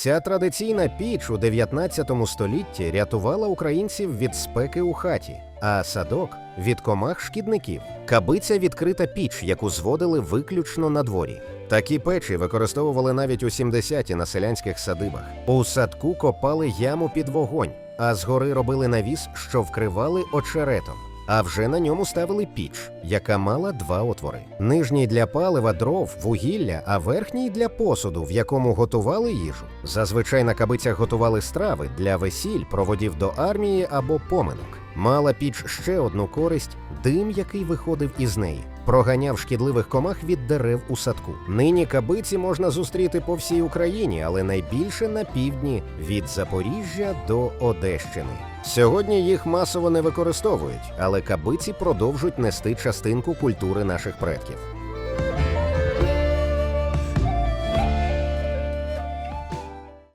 Ця традиційна піч у 19 столітті рятувала українців від спеки у хаті, а садок від комах шкідників. Кабиця відкрита піч, яку зводили виключно на дворі. Такі печі використовували навіть у 70-ті на селянських садибах. У садку копали яму під вогонь, а згори робили навіс, що вкривали очеретом. А вже на ньому ставили піч, яка мала два отвори: нижній для палива, дров, вугілля, а верхній для посуду, в якому готували їжу. Зазвичай на кабицях готували страви для весіль, проводів до армії або поминок. Мала піч ще одну користь дим, який виходив із неї, проганяв шкідливих комах від дерев у садку. Нині кабиці можна зустріти по всій Україні, але найбільше на півдні від Запоріжжя до Одещини. Сьогодні їх масово не використовують, але кабиці продовжують нести частинку культури наших предків.